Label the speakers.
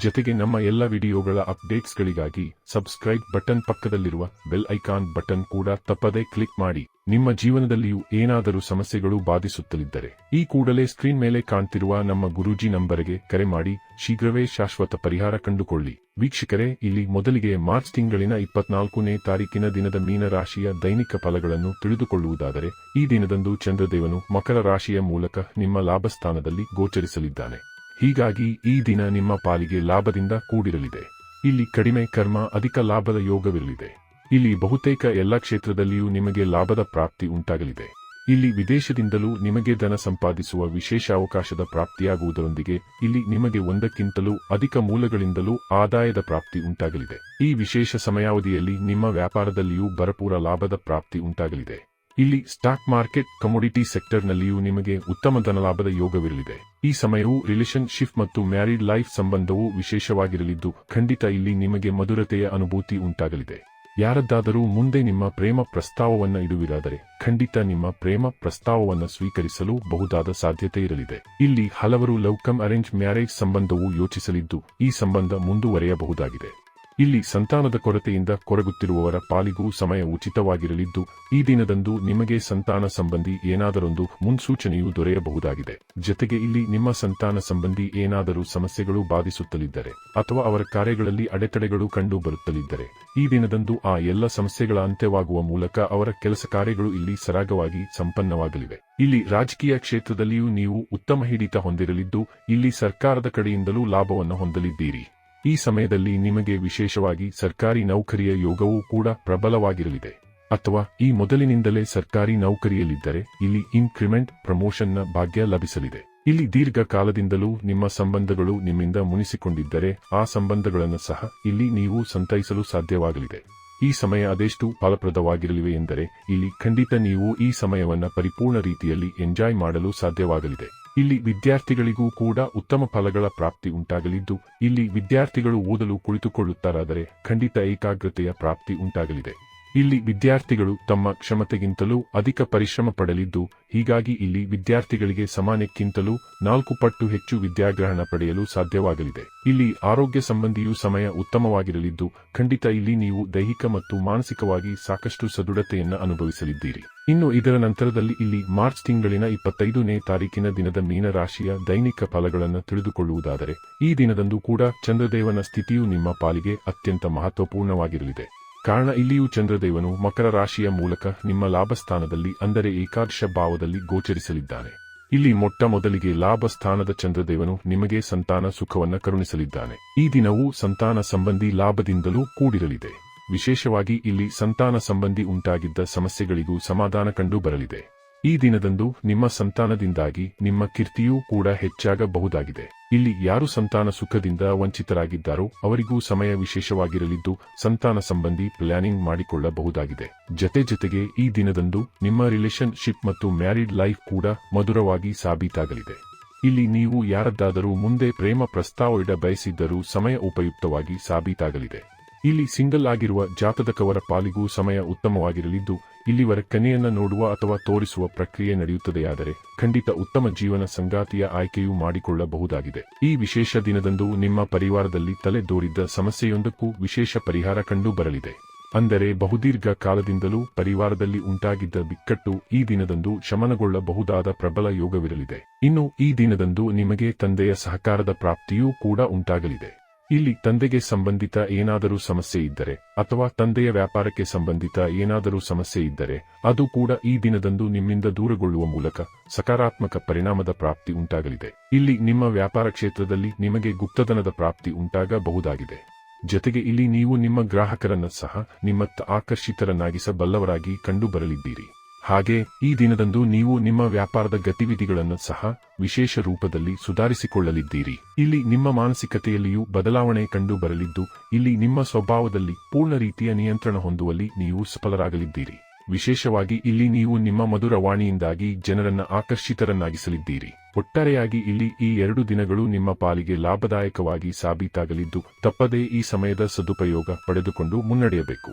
Speaker 1: ಜೊತೆಗೆ ನಮ್ಮ ಎಲ್ಲ ವಿಡಿಯೋಗಳ ಅಪ್ಡೇಟ್ಸ್ಗಳಿಗಾಗಿ ಸಬ್ಸ್ಕ್ರೈಬ್ ಬಟನ್ ಪಕ್ಕದಲ್ಲಿರುವ ಬೆಲ್ ಐಕಾನ್ ಬಟನ್ ಕೂಡ ತಪ್ಪದೇ ಕ್ಲಿಕ್ ಮಾಡಿ. ನಿಮ್ಮ ಜೀವನದಲ್ಲಿಯೂ ಏನಾದರೂ ಸಮಸ್ಯೆಗಳು ಬಾಧಿಸುತ್ತಲಿದ್ದರೆ ಈ ಕೂಡಲೇ ಸ್ಕ್ರೀನ್ ಮೇಲೆ ಕಾಣ್ತಿರುವ ನಮ್ಮ ಗುರೂಜಿ ನಂಬರ್ಗೆ ಕರೆ ಮಾಡಿ. ಶೀಘ್ರವೇ ಶಾಶ್ವತ ಪರಿಹಾರ ಕಂಡುಕೊಳ್ಳಿ. ವೀಕ್ಷಕರೇ, ಇಲ್ಲಿ ಮೊದಲಿಗೆ ಮಾರ್ಚ್ ತಿಂಗಳಿನ ಇಪ್ಪತ್ನಾಲ್ಕನೇ ತಾರೀಕಿನ ದಿನದ ಮೀನರಾಶಿಯ ದೈನಿಕ ಫಲಗಳನ್ನು ತಿಳಿದುಕೊಳ್ಳುವುದಾದರೆ ಈ ದಿನದಂದು ಚಂದ್ರದೇವನು ಮಕರ ರಾಶಿಯ ಮೂಲಕ ನಿಮ್ಮ ಲಾಭಸ್ಥಾನದಲ್ಲಿ ಗೋಚರಿಸಲಿದ್ದಾನೆ. ಹೀಗಾಗಿ ಈ ದಿನ ನಿಮ್ಮ ಪಾಲಿಗೆ ಲಾಭದಿಂದ ಕೂಡಿರಲಿದೆ. ಇಲ್ಲಿ ಕಡಿಮೆ ಕರ್ಮ, ಅಧಿಕ ಲಾಭದ ಯೋಗವಿರಲಿದೆ. ಇಲ್ಲಿ ಬಹುತೇಕ ಎಲ್ಲ ಕ್ಷೇತ್ರದಲ್ಲಿಯೂ ನಿಮಗೆ ಲಾಭದ ಪ್ರಾಪ್ತಿ ಉಂಟಾಗಲಿದೆ. ಇಲ್ಲಿ ವಿದೇಶದಿಂದಲೂ ನಿಮಗೆ ಧನ ಸಂಪಾದಿಸುವ ವಿಶೇಷ ಅವಕಾಶದ ಪ್ರಾಪ್ತಿಯಾಗುವುದರೊಂದಿಗೆ ಇಲ್ಲಿ ನಿಮಗೆ ಒಂದಕ್ಕಿಂತಲೂ ಅಧಿಕ ಮೂಲಗಳಿಂದಲೂ ಆದಾಯದ ಪ್ರಾಪ್ತಿ ಉಂಟಾಗಲಿದೆ. ಈ ವಿಶೇಷ ಸಮಯಾವಧಿಯಲ್ಲಿ ನಿಮ್ಮ ವ್ಯಾಪಾರದಲ್ಲಿಯೂ ಭರಪೂರ ಲಾಭದ ಪ್ರಾಪ್ತಿ ಉಂಟಾಗಲಿದೆ. ಇಲ್ಲಿ ಸ್ಟಾಕ್ ಮಾರ್ಕೆಟ್ ಕಮೋಡಿಟಿ ಸೆಕ್ಟರ್ನಲ್ಲಿಯೂ ನಿಮಗೆ ಉತ್ತಮ ಧನಲಾಭದ ಯೋಗವಿರಲಿದೆ. ಈ ಸಮಯವು ರಿಲೇಷನ್ ರಿಲೇಶನ್ಶಿಪ್ ಮತ್ತು ಮ್ಯಾರಿಡ್ ಲೈಫ್ ಸಂಬಂಧವು ವಿಶೇಷವಾಗಿರಲಿದ್ದು, ಖಂಡಿತ ಇಲ್ಲಿ ನಿಮಗೆ ಮಧುರತೆಯ ಅನುಭೂತಿ ಉಂಟಾಗಲಿದೆ. ಯಾರದ್ದಾದರೂ ಮುಂದೆ ನಿಮ್ಮ ಪ್ರೇಮ ಪ್ರಸ್ತಾವವನ್ನು ಇಡುವಿರಾದರೆ, ಖಂಡಿತ ನಿಮ್ಮ ಪ್ರೇಮ ಪ್ರಸ್ತಾವವನ್ನು ಸ್ವೀಕರಿಸಲು ಬಹುದಾದ ಸಾಧ್ಯತೆ ಇರಲಿದೆ. ಇಲ್ಲಿ ಹಲವರು ಲವ್ ಅರೇಂಜ್ ಮ್ಯಾರೇಜ್ ಸಂಬಂಧವು ಯೋಚಿಸಲಿದ್ದು, ಈ ಸಂಬಂಧ ಮುಂದುವರೆಯಬಹುದಾಗಿದೆ. ಇಲ್ಲಿ ಸಂತಾನದ ಕೊರತೆಯಿಂದ ಕೊರಗುತ್ತಿರುವವರ ಪಾಲಿಗೂ ಸಮಯ ಉಚಿತವಾಗಿರಲಿದ್ದು, ಈ ದಿನದಂದು ನಿಮಗೆ ಸಂತಾನ ಸಂಬಂಧಿ ಏನಾದರೊಂದು ಮುನ್ಸೂಚನೆಯು ದೊರೆಯಬಹುದಾಗಿದೆ. ಜೊತೆಗೆ ಇಲ್ಲಿ ನಿಮ್ಮ ಸಂತಾನ ಸಂಬಂಧಿ ಏನಾದರೂ ಸಮಸ್ಯೆಗಳು ಬಾಧಿಸುತ್ತಲಿದ್ದರೆ ಅಥವಾ ಅವರ ಕಾರ್ಯಗಳಲ್ಲಿ ಅಡೆತಡೆಗಳು ಕಂಡು ಬರುತ್ತಲಿದ್ದರೆ ಈ ದಿನದಂದು ಆ ಎಲ್ಲ ಸಮಸ್ಯೆಗಳ ಅಂತ್ಯವಾಗುವ ಮೂಲಕ ಅವರ ಕೆಲಸ ಕಾರ್ಯಗಳು ಇಲ್ಲಿ ಸರಾಗವಾಗಿ ಸಂಪನ್ನವಾಗಲಿವೆ. ಇಲ್ಲಿ ರಾಜಕೀಯ ಕ್ಷೇತ್ರದಲ್ಲಿಯೂ ನೀವು ಉತ್ತಮ ಹಿಡಿತ ಹೊಂದಿರಲಿದ್ದು, ಇಲ್ಲಿ ಸರ್ಕಾರದ ಕಡೆಯಿಂದಲೂ ಲಾಭವನ್ನು ಹೊಂದಲಿದ್ದೀರಿ. ಈ ಸಮಯದಲ್ಲಿ ನಿಮಗೆ ವಿಶೇಷವಾಗಿ ಸರ್ಕಾರಿ ನೌಕರಿಯ ಯೋಗವೂ ಕೂಡ ಪ್ರಬಲವಾಗಿರಲಿದೆ. ಅಥವಾ ಈ ಮೊದಲಿನಿಂದಲೇ ಸರ್ಕಾರಿ ನೌಕರಿಯಲ್ಲಿದ್ದರೆ ಇಲ್ಲಿ ಇನ್ಕ್ರಿಮೆಂಟ್ ಪ್ರಮೋಷನ್ನ ಭಾಗ್ಯ ಲಭಿಸಲಿದೆ. ಇಲ್ಲಿ ದೀರ್ಘಕಾಲದಿಂದಲೂ ನಿಮ್ಮ ಸಂಬಂಧಗಳು ನಿಮ್ಮಿಂದ ಮುನಿಸಿಕೊಂಡಿದ್ದರೆ ಆ ಸಂಬಂಧಗಳನ್ನು ಸಹ ಇಲ್ಲಿ ನೀವು ಸಂತೈಸಲು ಸಾಧ್ಯವಾಗಲಿದೆ. ಈ ಸಮಯ ಅದೆಷ್ಟು ಫಲಪ್ರದವಾಗಿರಲಿವೆ ಎಂದರೆ ಇಲ್ಲಿ ಖಂಡಿತ ನೀವು ಈ ಸಮಯವನ್ನು ಪರಿಪೂರ್ಣ ರೀತಿಯಲ್ಲಿ ಎಂಜಾಯ್ ಮಾಡಲು ಸಾಧ್ಯವಾಗಲಿದೆ. ಇಲ್ಲಿ ವಿದ್ಯಾರ್ಥಿಗಳಿಗೂ ಕೂಡ ಉತ್ತಮ ಫಲಗಳ ಪ್ರಾಪ್ತಿ ಉಂಟಾಗಲಿದ್ದು, ಇಲ್ಲಿ ವಿದ್ಯಾರ್ಥಿಗಳು ಓದಲು ಕುಳಿತುಕೊಳ್ಳುತ್ತಾರಾದರೆ ಖಂಡಿತ ಏಕಾಗ್ರತೆಯ ಪ್ರಾಪ್ತಿ ಉಂಟಾಗಲಿದೆ. ಇಲ್ಲಿ ವಿದ್ಯಾರ್ಥಿಗಳು ತಮ್ಮ ಕ್ಷಮತೆಗಿಂತಲೂ ಅಧಿಕ ಪರಿಶ್ರಮ ಪಡಲಿದ್ದು, ಹೀಗಾಗಿ ಇಲ್ಲಿ ವಿದ್ಯಾರ್ಥಿಗಳಿಗೆ ಸಮಾನಕ್ಕಿಂತಲೂ ನಾಲ್ಕು ಪಟ್ಟು ಹೆಚ್ಚು ವಿದ್ಯಾಗ್ರಹಣ ಪಡೆಯಲು ಸಾಧ್ಯವಾಗಲಿದೆ. ಇಲ್ಲಿ ಆರೋಗ್ಯ ಸಂಬಂಧಿಯೂ ಸಮಯ ಉತ್ತಮವಾಗಿರಲಿದ್ದು, ಖಂಡಿತ ಇಲ್ಲಿ ನೀವು ದೈಹಿಕ ಮತ್ತು ಮಾನಸಿಕವಾಗಿ ಸಾಕಷ್ಟು ಸದೃಢತೆಯನ್ನು ಅನುಭವಿಸಲಿದ್ದೀರಿ. ಇನ್ನು ಇದರ ನಂತರದಲ್ಲಿ ಇಲ್ಲಿ ಮಾರ್ಚ್ ತಿಂಗಳಿನ ಇಪ್ಪತ್ತೈದನೇ ತಾರೀಕಿನ ದಿನದ ಮೀನರಾಶಿಯ ದೈನಿಕ ಫಲಗಳನ್ನು ತಿಳಿದುಕೊಳ್ಳುವುದಾದರೆ, ಈ ದಿನದಂದು ಕೂಡ ಚಂದ್ರದೇವನ ಸ್ಥಿತಿಯು ನಿಮ್ಮ ಪಾಲಿಗೆ ಅತ್ಯಂತ ಮಹತ್ವಪೂರ್ಣವಾಗಿರಲಿದೆ. ಕಾರಣ ಇಲ್ಲಿಯೂ ಚಂದ್ರದೇವನು ಮಕರ ರಾಶಿಯ ಮೂಲಕ ನಿಮ್ಮ ಲಾಭಸ್ಥಾನದಲ್ಲಿ, ಅಂದರೆ ಏಕಾದಶ ಭಾವದಲ್ಲಿ ಗೋಚರಿಸಲಿದ್ದಾನೆ. ಇಲ್ಲಿ ಮೊಟ್ಟ ಮೊದಲಿಗೆ ಲಾಭ ಸ್ಥಾನದ ಚಂದ್ರದೇವನು ನಿಮಗೆ ಸಂತಾನ ಸುಖವನ್ನ ಕರುಣಿಸಲಿದ್ದಾನೆ. ಈ ದಿನವೂ ಸಂತಾನ ಸಂಬಂಧಿ ಲಾಭದಿಂದಲೂ ಕೂಡಿರಲಿದೆ. ವಿಶೇಷವಾಗಿ ಇಲ್ಲಿ ಸಂತಾನ ಸಂಬಂಧಿ ಉಂಟಾಗಿದ್ದ ಸಮಸ್ಯೆಗಳಿಗೂ ಸಮಾಧಾನ ಕಂಡು ಬರಲಿದೆ ಈ ದಿನದಂದು ನಿಮ್ಮ ಸಂತಾನದಿಂದಾಗಿ ನಿಮ್ಮ ಕೀರ್ತಿಯೂ ಕೂಡ ಹೆಚ್ಚಾಗಬಹುದಾಗಿದೆ. ಇಲ್ಲಿ ಯಾರು ಸಂತಾನ ಸುಖದಿಂದ ವಂಚಿತರಾಗಿದ್ದಾರೋ ಅವರಿಗೂ ಸಮಯ ವಿಶೇಷವಾಗಿರಲಿದ್ದು ಸಂತಾನ ಸಂಬಂಧಿ ಪ್ಲಾನಿಂಗ್ ಮಾಡಿಕೊಳ್ಳಬಹುದಾಗಿದೆ. ಜತೆ ಜತೆಗೆ ಈ ದಿನದಂದು ನಿಮ್ಮ ರಿಲೇಶನ್ಶಿಪ್ ಮತ್ತು ಮ್ಯಾರಿಡ್ ಲೈಫ್ ಕೂಡ ಮಧುರವಾಗಿ ಸಾಬೀತಾಗಲಿದೆ. ಇಲ್ಲಿ ನೀವು ಯಾರದ್ದಾದರೂ ಮುಂದೆ ಪ್ರೇಮ ಪ್ರಸ್ತಾವ ಇಡ ಬಯಸಿದ್ದರೂ ಸಮಯ ಉಪಯುಕ್ತವಾಗಿ ಸಾಬೀತಾಗಲಿದೆ. ಇಲ್ಲಿ ಸಿಂಗಲ್ ಆಗಿರುವ ಜಾತಕವರ ಪಾಲಿಗೂ ಸಮಯ ಉತ್ತಮವಾಗಿರಲಿದ್ದು, ಇಲ್ಲಿವರ ಕನೆಯನ್ನ ನೋಡುವ ಅಥವಾ ತೋರಿಸುವ ಪ್ರಕ್ರಿಯೆ ನಡೆಯುತ್ತದೆಯಾದರೆ ಖಂಡಿತ ಉತ್ತಮ ಜೀವನ ಸಂಗಾತಿಯ ಆಯ್ಕೆಯೂ ಮಾಡಿಕೊಳ್ಳಬಹುದಾಗಿದೆ. ಈ ವಿಶೇಷ ದಿನದಂದು ನಿಮ್ಮ ಪರಿವಾರದಲ್ಲಿ ತಲೆದೋರಿದ್ದ ಸಮಸ್ಯೆಯೊಂದಕ್ಕೂ ವಿಶೇಷ ಪರಿಹಾರ ಕಂಡು ಬರಲಿದೆ ಅಂದರೆ ಬಹುದೀರ್ಘ ಕಾಲದಿಂದಲೂ ಪರಿವಾರದಲ್ಲಿ ಉಂಟಾಗಿದ್ದ ಬಿಕ್ಕಟ್ಟು ಈ ದಿನದಂದು ಶಮನಗೊಳ್ಳಬಹುದಾದ ಪ್ರಬಲ ಯೋಗವಿರಲಿದೆ. ಇನ್ನು ಈ ದಿನದಂದು ನಿಮಗೆ ತಂದೆಯ ಸಹಕಾರದ ಪ್ರಾಪ್ತಿಯೂ ಕೂಡ ಉಂಟಾಗಲಿದೆ. ಇಲ್ಲಿ ತಂದೆಗೆ ಸಂಬಂಧಿತ ಏನಾದರೂ ಸಮಸ್ಯೆ ಇದ್ದರೆ, ಅಥವಾ ತಂದೆಯ ವ್ಯಾಪಾರಕ್ಕೆ ಸಂಬಂಧಿತ ಏನಾದರೂ ಸಮಸ್ಯೆ ಇದ್ದರೆ, ಅದು ಕೂಡ ಈ ದಿನದಂದು ನಿಮ್ಮಿಂದ ದೂರಗೊಳ್ಳುವ ಮೂಲಕ ಸಕಾರಾತ್ಮಕ ಪರಿಣಾಮದ ಪ್ರಾಪ್ತಿ ಉಂಟಾಗಲಿದೆ. ಇಲ್ಲಿ ನಿಮ್ಮ ವ್ಯಾಪಾರ ಕ್ಷೇತ್ರದಲ್ಲಿ ನಿಮಗೆ ಗುಪ್ತಧನದ ಪ್ರಾಪ್ತಿ ಉಂಟಾಗಬಹುದಾಗಿದೆ. ಜೊತೆಗೆ ಇಲ್ಲಿ ನೀವು ನಿಮ್ಮ ಗ್ರಾಹಕರನ್ನ ಸಹ ನಿಮ್ಮತ್ತ ಆಕರ್ಷಿತರನ್ನಾಗಿಸಬಲ್ಲವರಾಗಿ ಕಂಡುಬರಲಿದ್ದೀರಿ. ಹಾಗೆ, ಈ ದಿನದಂದು ನೀವು ನಿಮ್ಮ ವ್ಯಾಪಾರದ ಗತಿವಿಧಿಗಳನ್ನು ಸಹ ವಿಶೇಷ ರೂಪದಲ್ಲಿ ಸುಧಾರಿಸಿಕೊಳ್ಳಲಿದ್ದೀರಿ. ಇಲ್ಲಿ ನಿಮ್ಮ ಮಾನಸಿಕತೆಯಲ್ಲಿಯೂ ಬದಲಾವಣೆ ಕಂಡು ಬರಲಿದ್ದು ಇಲ್ಲಿ ನಿಮ್ಮ ಸ್ವಭಾವದಲ್ಲಿ ಪೂರ್ಣ ರೀತಿಯ ನಿಯಂತ್ರಣ ಹೊಂದುವಲ್ಲಿ ನೀವು ಸಫಲರಾಗಲಿದ್ದೀರಿ. ವಿಶೇಷವಾಗಿ ಇಲ್ಲಿ ನೀವು ನಿಮ್ಮ ಮಧುರವಾಣಿಯಿಂದಾಗಿ ಜನರನ್ನ ಆಕರ್ಷಿತರನ್ನಾಗಿಸಲಿದ್ದೀರಿ. ಒಟ್ಟಾರೆಯಾಗಿ ಇಲ್ಲಿ ಈ ಎರಡು ದಿನಗಳು ನಿಮ್ಮ ಪಾಲಿಗೆ ಲಾಭದಾಯಕವಾಗಿ ಸಾಬೀತಾಗಲಿದ್ದು, ತಪ್ಪದೇ ಈ ಸಮಯದ ಸದುಪಯೋಗ ಪಡೆದುಕೊಂಡು ಮುನ್ನಡೆಯಬೇಕು.